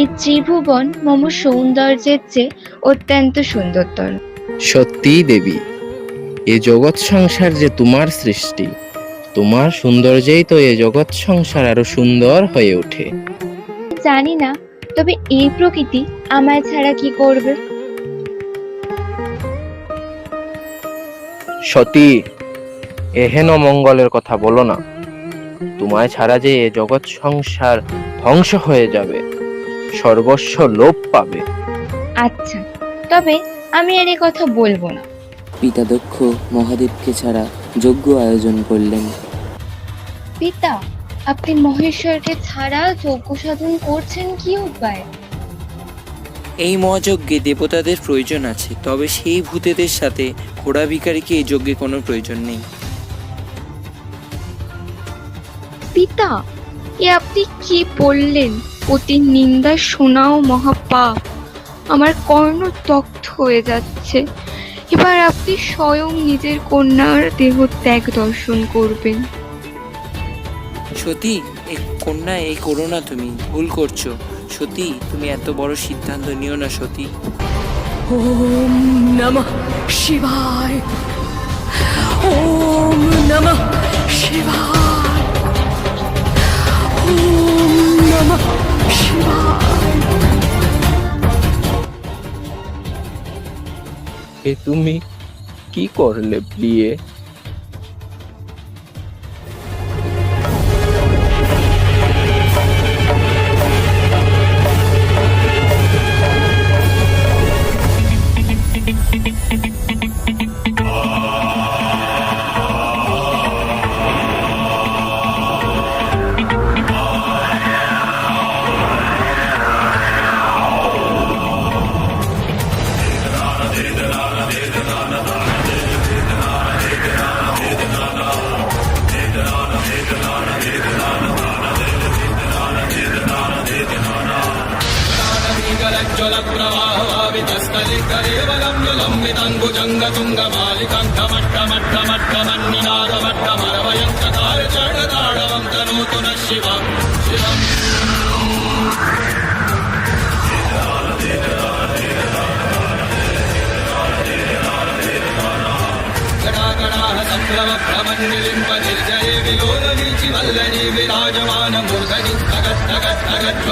এই ত্রিভুবন মম সৌন্দর্যের চেয়ে অত্যন্ত সুন্দরতর। সত্যিই দেবী এ জগৎ সংসার যে তোমার সৃষ্টি তোমার সৌন্দর্যেই তো এ জগৎ সংসার আরও সুন্দর হয়ে ওঠে। জানি না তবে এই প্রকৃতি আমায় ছাড়া কি করবে? সতী এহেন মঙ্গলের কথা বলো না। তোমায় ছাড়া যে এ জগৎ সংসার ধ্বংস হয়ে যাবে। সর্বস্ব লোপ পাবে। আচ্ছা তবে আমি আর এ কথা বলব না। পিতা দক্ষ মহাদেবকে ছাড়া যজ্ঞ আয়োজন করলেন। পিতা আপনি মহেশ্বরকে ছাড়া যজ্ঞ সাধন করছেন কি উপায়? এই মহাযজ্ঞে দেবতাদের প্রয়োজন আছে তবে সেই ভূতেদের সাথে ঘোড়া ভিখারিকে এই যজ্ঞে কোনো প্রয়োজন নেই। পিতা এ আপনি কি বললেন? অতি নিন্দা শোনাও মহাপাপ আমার কর্ণ তক্ত হয়ে যাচ্ছে। এবার আপনি স্বয়ং নিজের কন্যার দেহ ত্যাগ দর্শন করবেন। সতী এই কন্যা এই করো না তুমি ভুল করছ। সতী তুমি এত বড় সিদ্ধান্ত নিও না সতী। ওম নমঃ শিবায়। এ তুমি কি করলে বিয়ে ङ्गतुङ्गमालिकण्ठमट्टमट्टमट्टमन्निनादमट्टमरवयङ्कतारचडताडवं तनोतु न शिवम् शिवम् गणागणाः सङ्क्रमभ्रमन्निलिम्बनिर्जये विलोलवीचि वल्लरी विराजमानमूर्धनि अगत् अगत् अगत्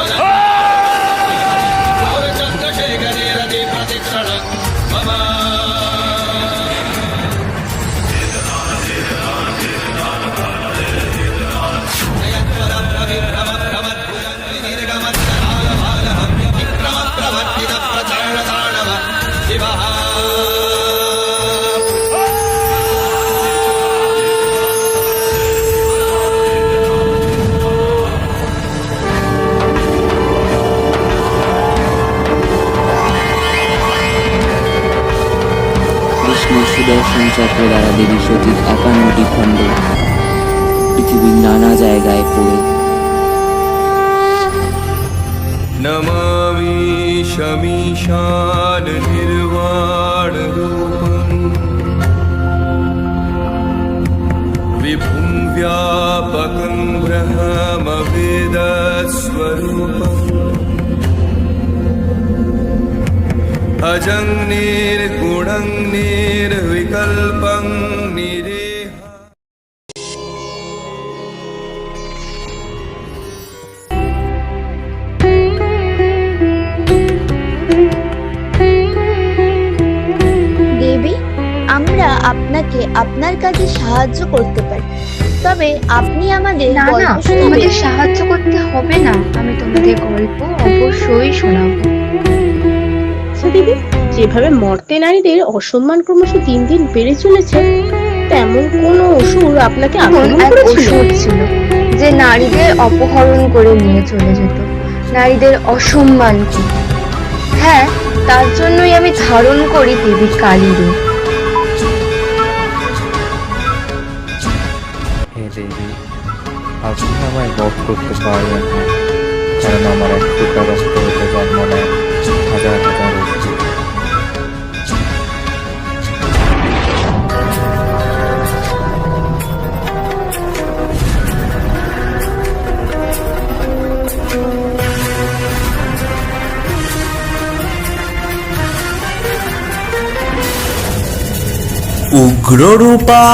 চক্র দ্বারা দেবী সতীর একান্নটি খণ্ড পৃথিবীর নানা জায়গায় পড়ে नमामि शमीशान निर्वाणरूपम् विभुं व्यापकं ब्रह्मवेदस्वरूपम् अजं निर्गुणं निर्विकल्पं আমরা আপনাকে আপনার কাজে সাহায্য করতে পারি। তবে আপনি আমাদের না না তোমাদের সাহায্য করতে হবে না। আমি তোমাদের গল্প অবশ্যই শোনাবো। যেভাবে মর্তে নারীদের অসম্মান ক্রমশ দিন দিন বেড়ে চলেছে তেমন কোন অসুর আপনাকে আক্রমণ ছিল যে নারীদের অপহরণ করে নিয়ে চলে যেত নারীদের অসম্মান কি হ্যাঁ তার জন্যই আমি ধারণ করি দেবী কালী রূপ যেইবি আপনি আমায় বধ করতে পারবেন না, কারণ আমার এক টুকরা রক্ত হতে জন্ম নেয় হাজার হাজার অভিযোগ উগ্ররূপা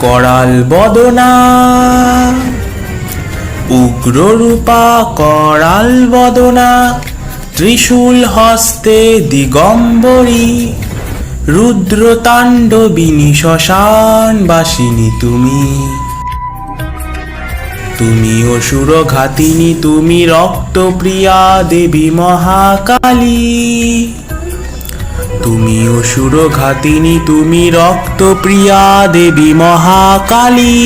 করাল বদনা। উগ্ররূপা করাল বদনা। ত্রিশূল হস্তে দিগম্বরী। রুদ্র তাণ্ডবিনী শ্মশান বাসিনী তুমি। তুমি অসুর ঘাতিনী তুমি রক্তপ্রিয়া দেবী মহাকালী। তুমি অসুর ঘাতিনী তুমি রক্তপ্রিয়া দেবী মহাকালী।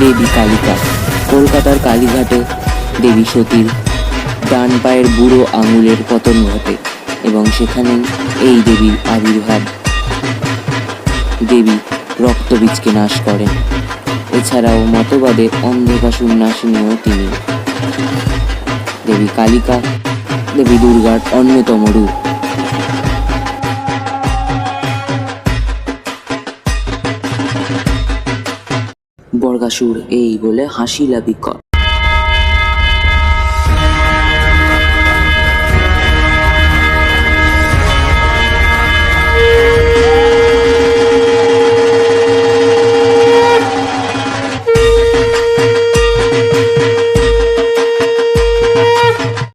দেবী কালিকা, কলকাতার কালীঘাটে দেবী সতীর ডান পায়ের বুড়ো আঙুলের পতন ঘটে এবং সেখানে এই দেবীর আবির্ভাব। দেবী রক্তবীজকে নাশ করেন। এছাড়াও মতবাদে অন্ধকাসুর নাশিনীও তিনি। দেবী কালিকা, দেবী দুর্গার অন্যতম রূপ। বর্গাসুর এই বলে হাসিলা বিকট